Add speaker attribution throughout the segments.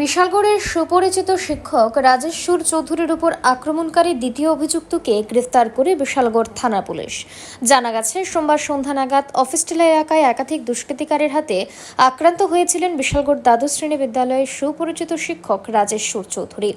Speaker 1: বিশালগড়ের সুপরিচিত শিক্ষক রাজেশ্বর চৌধুরীর উপর আক্রমণকারী দ্বিতীয় অভিযুক্তকে গ্রেফতার করে বিশালগড় থানা পুলিশ। জানা গেছে, সোমবার সন্ধ্যা নাগাদ অফিসটিলা এলাকায় একাধিক দুষ্কৃতিকারীর হাতে আক্রান্ত হয়েছিলেন বিশালগড় দ্বাদশ শ্রেণি বিদ্যালয়ের সুপরিচিত শিক্ষক রাজেশ্বর চৌধুরী।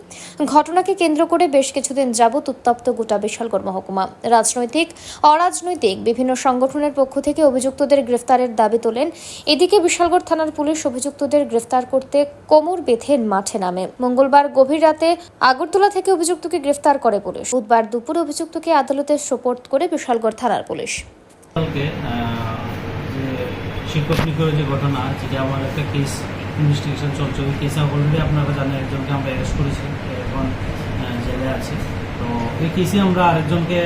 Speaker 1: ঘটনাকে কেন্দ্র করে বেশ কিছুদিন যাবৎ উত্তপ্ত গোটা বিশালগড় মহকুমা। রাজনৈতিক, অরাজনৈতিক বিভিন্ন সংগঠনের পক্ষ থেকে অভিযুক্তদের গ্রেফতারের দাবি তোলেন। এদিকে বিশালগড় থানার পুলিশ অভিযুক্তদের গ্রেফতার করতে কোমর বেঁধে মাঠে নামে। মঙ্গলবার গভীর রাতে আগরতলা থেকে অভিযুক্তকে গ্রেফতার করে পুলিশ। বুধবার দুপুরে অভিযুক্তকে আদালতে সোপর্দ করে বিশালগড় থানার পুলিশ।
Speaker 2: শিক্ষক যে ঘটনা যেটা আমার একটা কেস ইনভেস্টিগেশন চলছে ওই কেসে অলরেডি আপনারা জানেন একজনকে আমরা অ্যারেস্ট করেছি এখন জেলে আছে। তো এই কেসে আমরা আরেকজনকে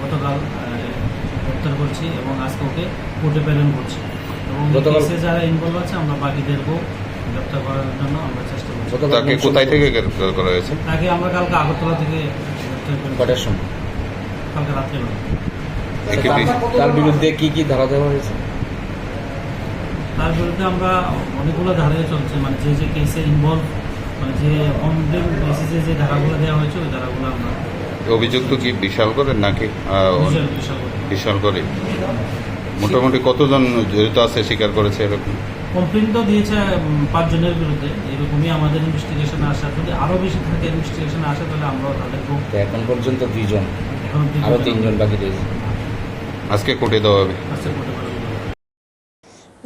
Speaker 2: গতকাল গ্রেপ্তার করছি এবং আজকে ওকে কোর্টে প্রেরণ করছি। এবং কেসে যারা ইনভলভ আছে আমরা বাকিদেরকেও গ্রেপ্তার করার জন্য আমরা চেষ্টা করছি।
Speaker 3: তাকে কোথায় থেকে গ্রেফতার করা হয়েছে?
Speaker 2: তাকে আমরা কালকে আগরতলা থেকে গ্রেপ্তার করেছি।
Speaker 4: কটার সময়?
Speaker 2: কালকে রাত্রেবেলা
Speaker 4: তার বিরুদ্ধে কি কি ধারা দেওয়া হয়েছে?
Speaker 2: তার বিরুদ্ধে আমরা অনেকগুলো ধারায় চলছে মানে যে যে কেসে ইনভলভ মানে যে অন বেসিসে যে ধারাগুলো দেওয়া হয়েছে ওই ধারাগুলো আমরা
Speaker 3: অভিযুক্ত কি বিশাল করে নাকি
Speaker 2: বিশাল করে?
Speaker 3: মোটামুটি কতজন জড়িত আছে স্বীকার করেছে এরকম?
Speaker 2: কমপ্লেন তো দিয়েছে পাঁচজনের বিরুদ্ধে। এরকমই আমাদের ইনভেস্টিগেশনে আসা যদি আরও বেশি থাকে ইনভেস্টিগেশনে আসে তাহলে আমরাও তাদেরকেও
Speaker 4: তো এখন পর্যন্ত দুইজন
Speaker 2: আরও
Speaker 4: আরও তিনজন বাকি রয়েছে।
Speaker 3: আজকে কোর্টে দেওয়া হবে।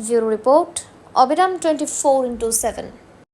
Speaker 1: ব্যুরো রিপোর্ট অবিরাম টোয়েন্টি ফোর ইন্টু সেভেন।